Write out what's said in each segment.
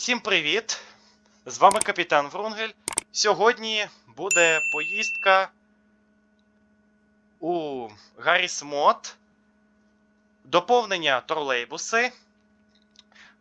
Усім привіт! З вами капітан Врунгель. Сьогодні буде поїздка у Гарріс Мод. Доповнення тролейбуси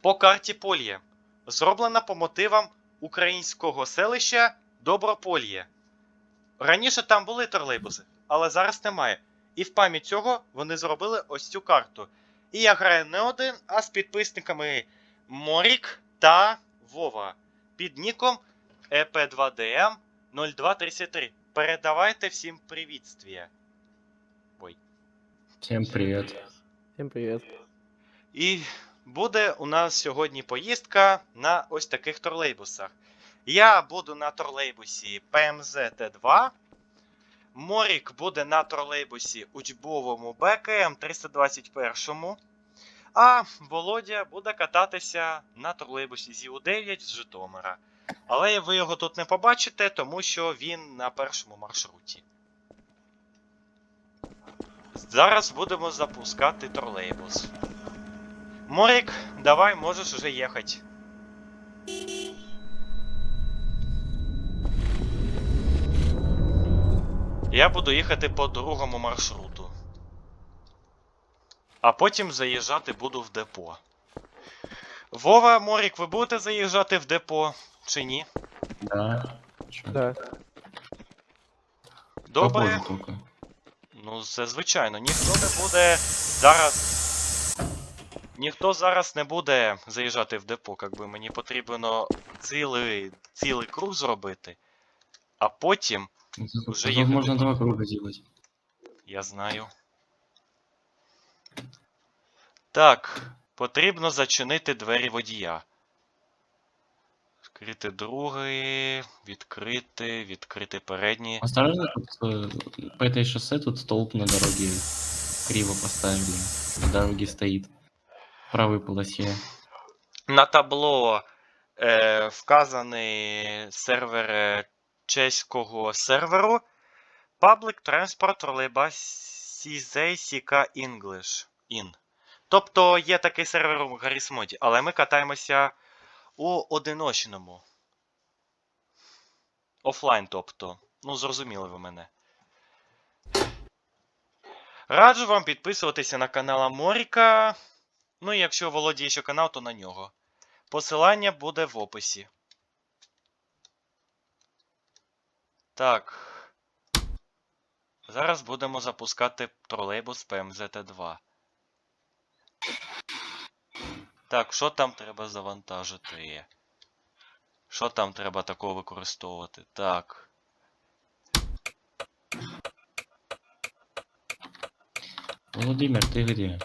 по карті Польє. Зроблена по мотивам українського селища Добропольє. Раніше там були тролейбуси, але зараз немає. І в пам'ять цього вони зробили ось цю карту. І я граю не один, а з підписниками Морік та Вова під ніком E EP2DM 0233. Передавайте всім привітствія. Ой. Всем привет. Всем привет. І буде у нас сьогодні поїздка на ось таких тролейбусах. Я буду на тролейбусі PMZ T2. Морік буде на тролейбусі учбовому БКМ 321. А Володя буде кататися на тролейбусі ЗІУ-9 з Житомира. Але ви його тут не побачите, тому що він на першому маршруті. Зараз будемо запускати тролейбус. Морик, давай, можешь уже ехать. Я буду їхати по другому маршруту. А потім заїжджати буду в депо. Вова, Морік, ви будете заїжджати в депо чи ні? Да. Чё? Да. Добре. Попозже только. Ну, це звичайно, ніхто не буде зараз. Ніхто зараз не буде заїжджати в депо, якби мені потрібно цілий, цілий круг зробити. А потім, Уже зато ехать можно два круга делать. я знаю. Так, потрібно зачинити двері водія. Відкрити другий, відкрити, відкрити передні. Осторожно, тут, э, по этой шоссе тут столб на дороге криво поставили. На дороге стоит. В полосе. На табло е, вказаний сервер е, чеського серверу Public Transport Trolleybus CK English in. Тобто є такий сервер у Гаррісмоді, але ми катаємося у одиночному. Офлайн, тобто. Ну, зрозуміли ви мене. Раджу вам підписуватися на канал Моріка. Ну і якщо володіє ще канал, то на нього. Посилання буде в описі. Так. Зараз будемо запускати тролейбус ПМЗТ-2. Так, що там треба завантажити? Що там треба такого використовувати? Так. Владимир, ты где?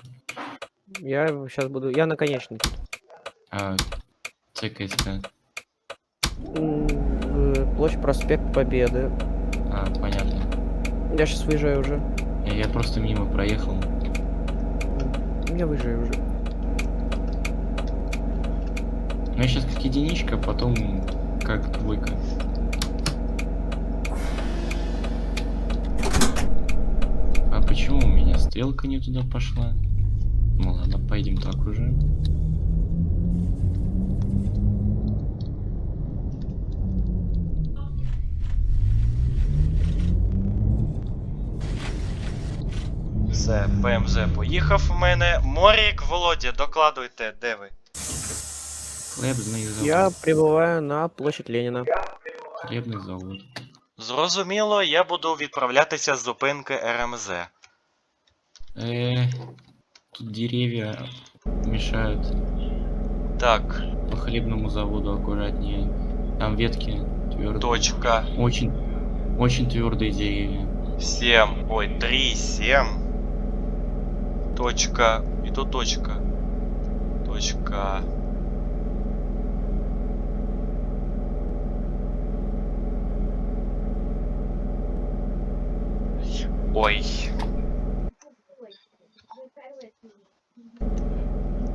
Я сейчас буду... Я наконечник. А, ЦКСК. М, э, Площадь проспект Победы. А, понятно. Я сейчас выезжаю уже. Я, я просто мимо проехал. Я выезжаю уже. Ну, я сейчас как единичка, потом как двойка. А почему у меня стрелка не туда пошла? Ну ладно, поедем так уже. Все, ПМЗ поїхав у мене. Морік, Володя, докладуйте, де ви? Хлебный завод. Я прибываю на площадь Ленина. Хлебный завод. Зрозуміло, я буду відправлятися з зупинки РМЗ. Э, тут деревья мешают. Так, По хлебному заводу аккуратнее. Там ветки твердые. точка Очень, очень твердые деревья. 7, ой, 3, 7. Точка, і тут точка. Точка. Ой.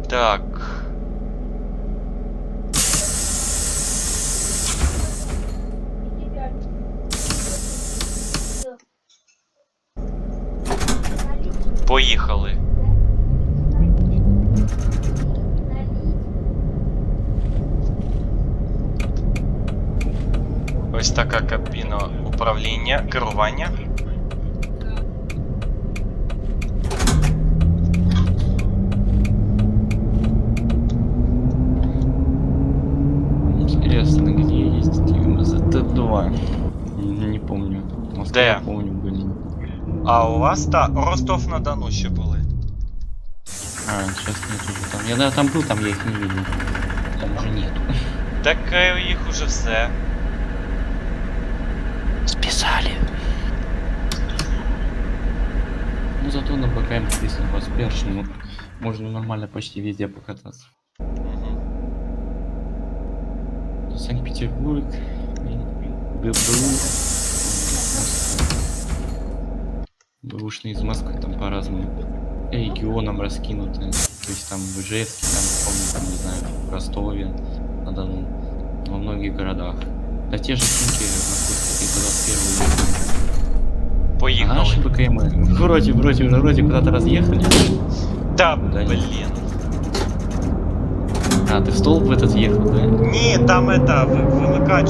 Так. Ось така кабіна управління, керування. Интересно, где есть ТМЗТ-2? Не помню. Москва, Де? помню, были. А у вас та Ростов-на-Дону ще були. Сейчас нет уже там. Я да, там был, там я их не видел. Там уже нету. Так їх уже все. Списали. Ну зато на БКМ написано поспешно. ну, Можно нормально почти везде покататься. Мгм. Санкт-Петербург, ГБУ, Бэушные из Москвы там по-разному. И регионам раскинуты. То есть там в Ижевске, там, помню, там, не знаю, в Ростове, на Дону, во многих городах. Да те же Химки находятся и 21 Поїхали. А наши БКМ вроде, вроде, уже вроде куда-то разъехали. Та Да, ні. блін. А, ты в столб в этот въехал, да? Ні, там это, ви- вимикач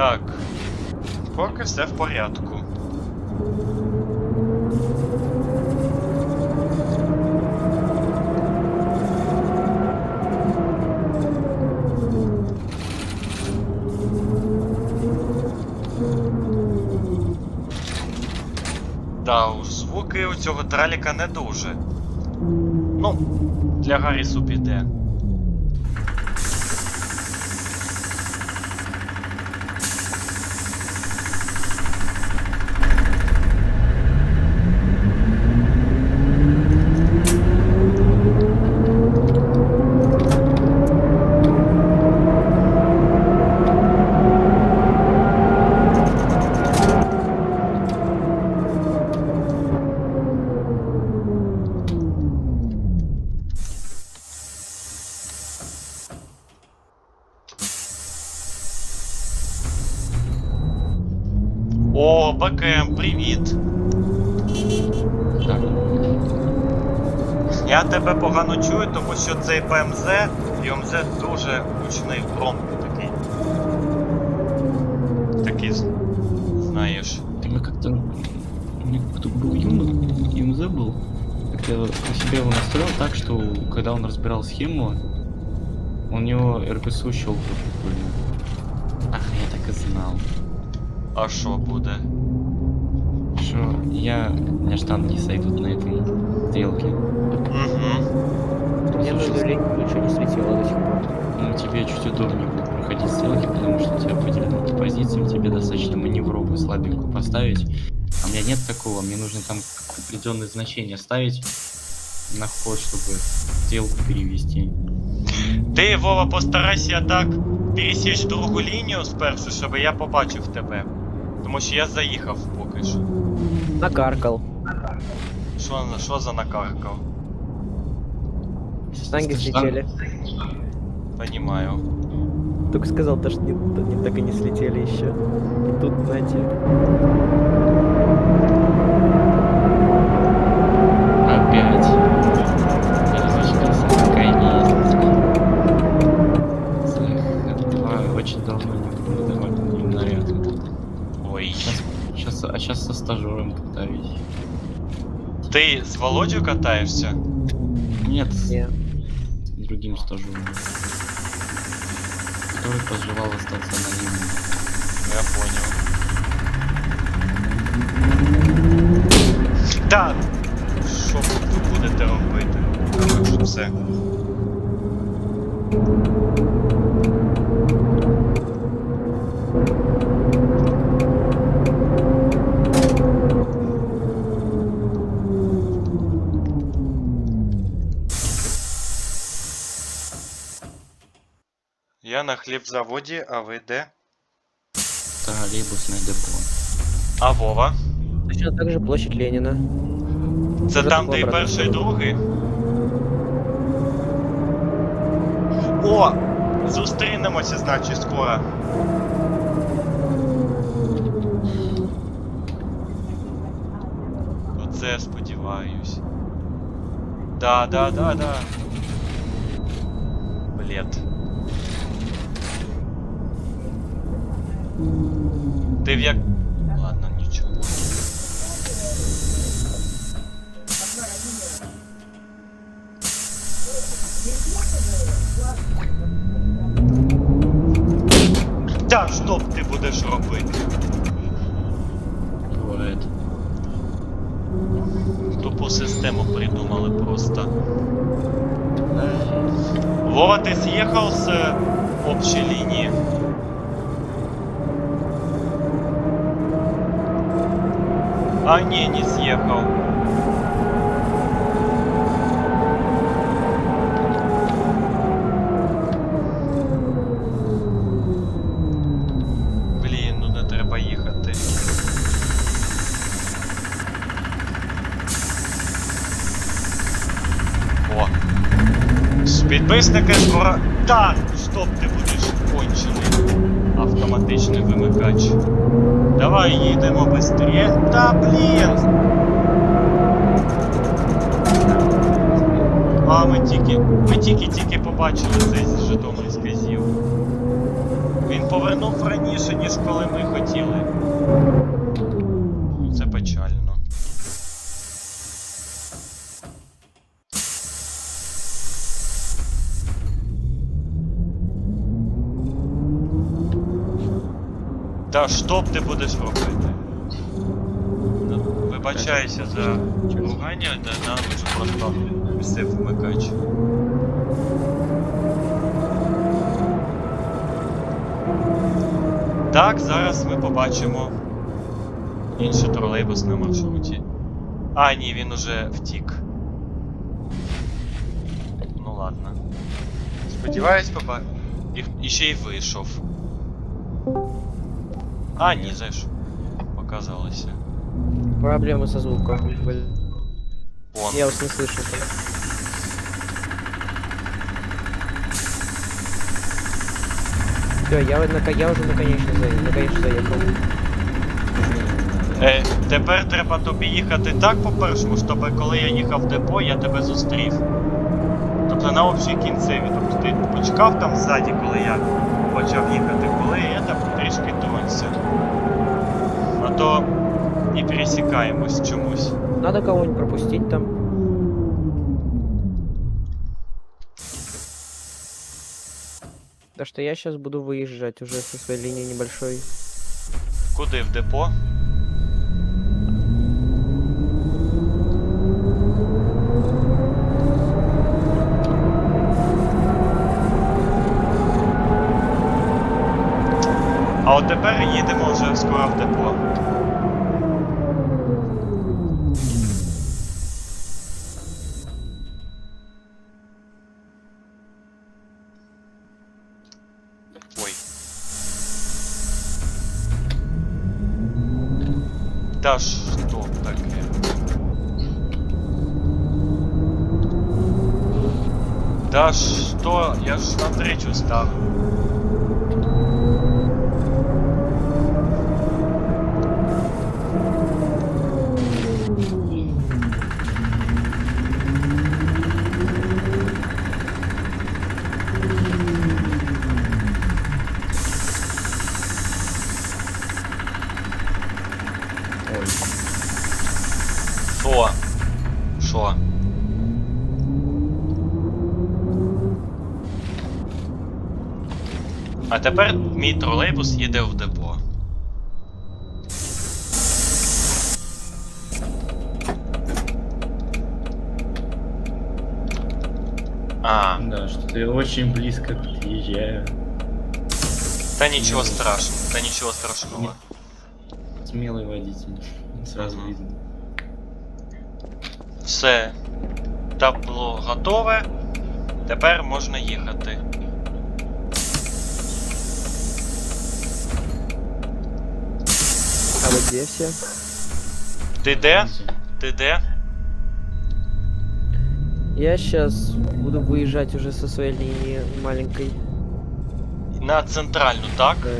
Так. Поки все в порядку. Да, звуки у цього траліка не дуже. Ну, для Гаррісу піде. Цей ПМЗ і ОМЗ дуже гучний громкий такий. Такий, знаєш. Ты мы как-то... У меня как-то был юм, ЮМЗ был. Как я у себя его настроил так, что когда он разбирал схему, у него РПСУ щелкал прикольно. Ах, я так и знал. А що буде? Что я... У меня штанги сойдут на этом стрелке. Угу Мне на Слушай, люлей ничего не светило до сих пор. Ну, тебе чуть удобнее будет проходить стрелки, потому что у тебя определенные по позициям, тебе достаточно маневровую слабенькую поставить. А у меня нет такого, мне нужно там определенные значения ставить на ход, чтобы стрелку перевести. Ти, Вова, постарайся так пересіч другу лінію спершу, щоб я побачив тебе. Тому що я заїхав поки що. Накаркал. Що, що за накаркав? Штанги Штан- слетели. Понімаю. Только сказал, то, что не, не- так и не слетели еще. И тут, знаете, Опять. Очень давно не им наряд. Ой. Сейчас, а сейчас со стажером катаюсь. Ти з Володю катаєшся? Нет, с не. Другим стажером. Который пожелал остаться анонимным. Я понял. Так. Що, будете робити? Так все. на хлібзаводі, а ви де? Троллейбусное депо. А Вова? Точно так же площадь Ленина. Це Вже там, по де і обратному перший, і сторону. другий. О! Зустрінемося, значить, скоро. Оце я сподіваюсь. Да, да, да, да. Блять. Ти в як. Ладно, нічого. Та що б ти будеш робити? Бывает. Тупу систему придумали просто. Вова, ты съехал с э, общей А, не, не съехал. Блін, ну не треба їхати. О. Підписники скоро. Так, стоп, ти будеш кончений. Автоматичний вимикач. Давай їдемо быстрее. Та блін! А ми тільки. Ми тільки-тільки побачили цей Житомирський зів. Він повернув раніше, ніж коли ми хотіли. Та що б ти будеш робити? Ну, Вибачаюся за ругання, та ненавиджу просто місцев вмикач. Так, зараз ми побачимо інший тролейбус на маршруті. А, ні, він уже втік. Ну ладно. Сподіваюсь, поба. І, і ще й вийшов. А, ні, знаєш. Показалося. Проблемы со звуком. были. Вон. Я вас не слышу. Все, я, нака- я уже наконечно, за... наконечно заехал. Е, тепер треба тобі їхати так по першому, щоб коли я їхав в депо, я тебе зустрів. Тобто на общій кінцеві. Тобто ти почекав там ззаді, коли я почав їхати, коли я там трішки тронься. А то і пересікаємось чомусь. Надо кого-нибудь пропустить там. Да что я сейчас буду выезжать уже со своей линии небольшой. Куди в депо? А от тепер їдемо вже скоро в депо. тепер мій тролейбус їде в депо. А, Да, что ты очень близко подъезжаю. та нічого страшного, та нічого страшного. Смелый водитель. Сразу Мгм. видно. Все. Табло готове. Тепер можна їхати. А вот где все? Ти де? Ти де? Я сейчас буду выезжать уже со своей линии маленькой. На центральну, так? Э,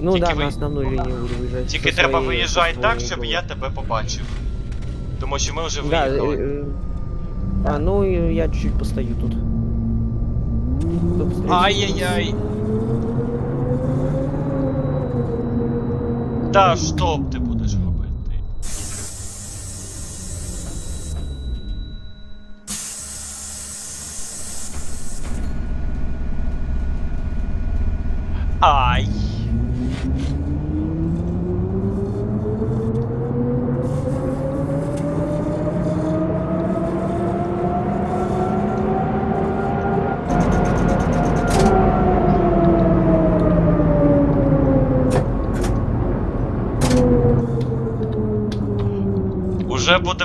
Ну Тільки да, ви- на основную линию буду выезжать. Тільки со треба своей- виїжджати со так, своей щоб головы. я тебе побачив. Тому що ми вже Да, виїхали. э, э, а, ну и я чуть-чуть постою тут. Кто быстрее? Ай-яй-яй. Та чтоб б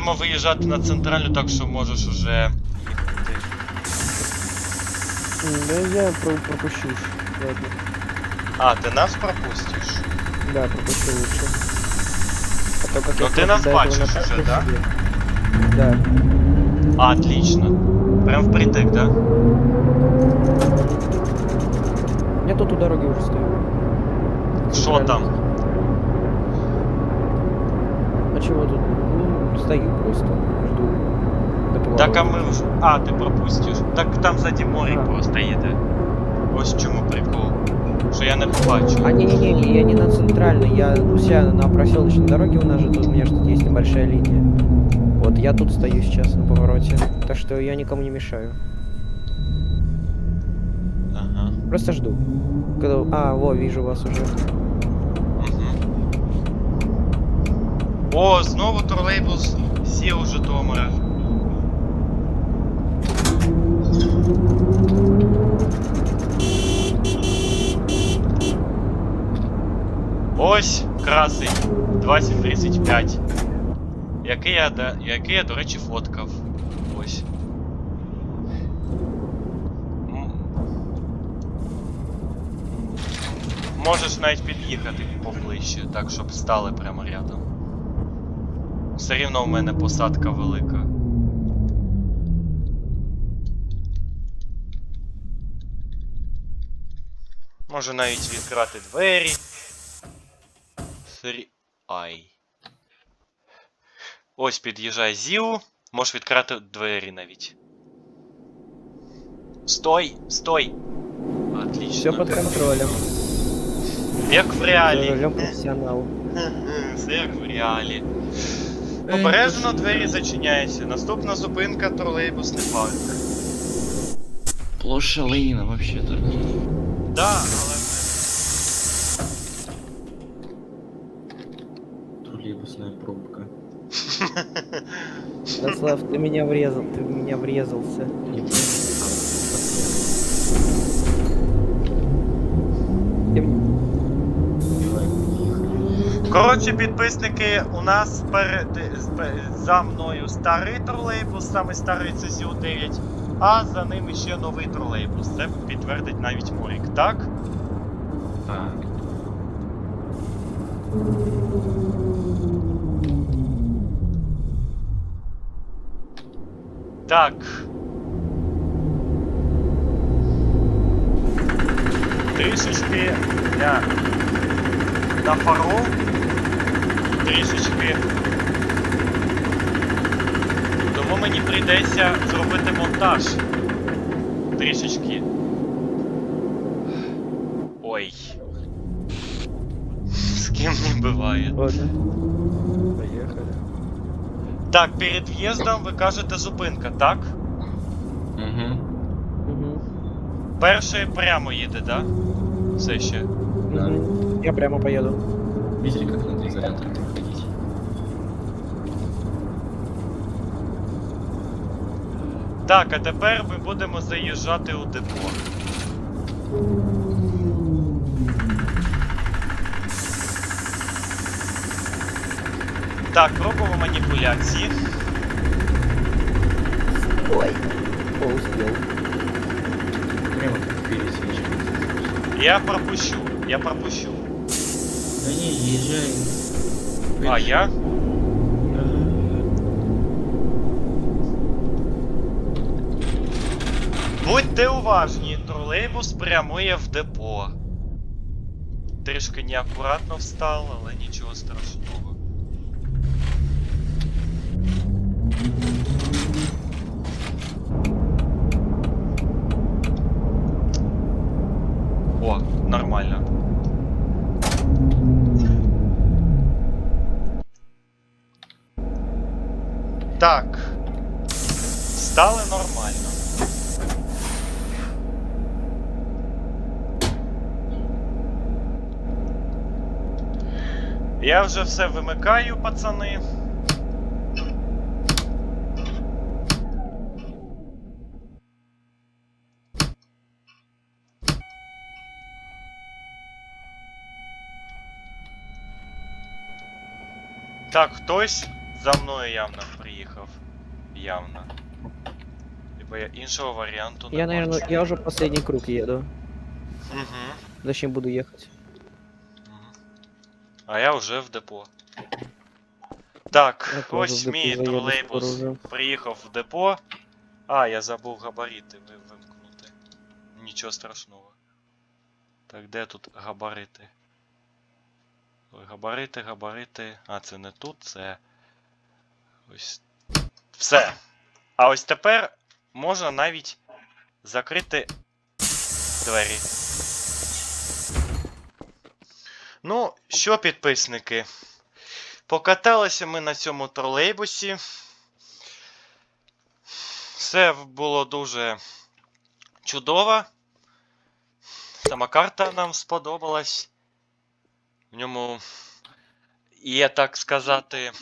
будемо виїжджати на центральну, так що можеш уже їхати. Да я про- пропущу. Ладно. А, ти нас пропустиш? Да, пропущу лучше. А то как Ну я ты просто нас до этого бачишь на уже, да? сидел. Да. Отлично. Прям впритык, да? Я тут у дороги уже стою. Що там? А чего тут? Ну, стою просто, жду. До Так а поворота. ми вже. А, ти пропустиш. Так там ззаді морік А. просто їде. Ось в чому прикол. Що я не побачу. А, не-не-не, я не на центральной, я у себя на проселочной дороге, у нас же тут, у меня же тут есть небольшая линия. Вот, я тут стою сейчас на повороте, так что я никому не мешаю. Ага. Просто жду. Когда... А, во, вижу вас уже. О, знову тролейбус сів у Житомира. Ось красий 2035. Який я, який я, до речі, фоткав. Ось. Можеш навіть під'їхати поближче, так щоб стали прямо рядом. Все рівно у мене посадка велика. Можу навіть відкрити двері. Срі... Ай. Ось під'їжджає ЗІУ. Можеш відкрити двері навіть. Стой! Стой! Отлично. Все под контролем. Як в реалі. Все як в реалі. Обережно двері зачиняються. Наступна зупинка тролейбусний парк. Площадь Ленина вообще-то. Да, але Троллейбусная пробка. Ярослав, ты меня врезал, ты в меня врезался. Коротше, підписники, у нас перед за мною старий тролейбус, саме старий це ЗІУ-9, а за ним ще новий тролейбус. Це підтвердить навіть Морік, так? А, Так. Трішечки я на фару. Трішечки. Тому мені прийдеться зробити монтаж. Трішечки. Ой. З ким не буває. Ладно. Поехали. Так, перед в'їздом ви кажете зупинка, так? угу. Перший прямо їде, да? Все ще. Да. Я прямо поеду. Видели, как надо изолятор Так, а тепер ми будемо заїжджати у депо. Так, робимо маніпуляції. Ой. Прямо. Я пропущу, я пропущу. Да не, езжай. А я? Будьте уважні, тролейбус прямує в депо. Трішки неакуратно встав, але нічого страшного. О, нормально. Так. Стали нормально. Я вже все вимикаю, пацани. Так, хтось за мною явно приїхав. Явно. Бо я іншого варіанту не Я, наверное, я уже последний круг еду. Угу. Зачем буду ехать? А я вже в депо. Так, Я ось мій тролейбус приїхав в депо. А, я забув габарити вимкнути. Нічого страшного. Так, де тут габарити? Ой, габарити, габарити. А, це не тут, це. Ось. Все. А ось тепер можна навіть закрити двері. Ну, що, підписники? Покаталися ми на цьому тролейбусі. Все було дуже чудово. Сама карта нам сподобалась. В ньому є, так сказати,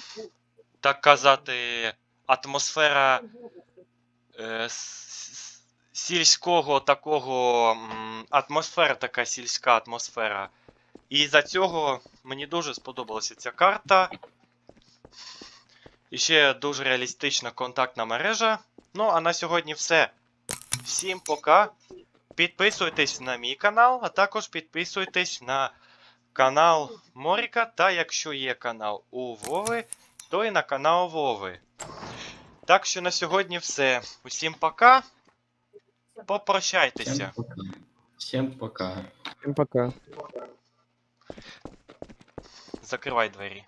так казати, атмосфера е, сільського такого. Атмосфера така сільська атмосфера. І за цього мені дуже сподобалася ця карта. І ще дуже реалістична контактна мережа. Ну, а на сьогодні все. Всім пока. Підписуйтесь на мій канал, а також підписуйтесь на канал Моріка. Та якщо є канал у Вови, то і на канал Вови. Так що на сьогодні все. Усім пока. Попрощайтеся. Всем пока. Всем пока. Всем пока. Закривай двері.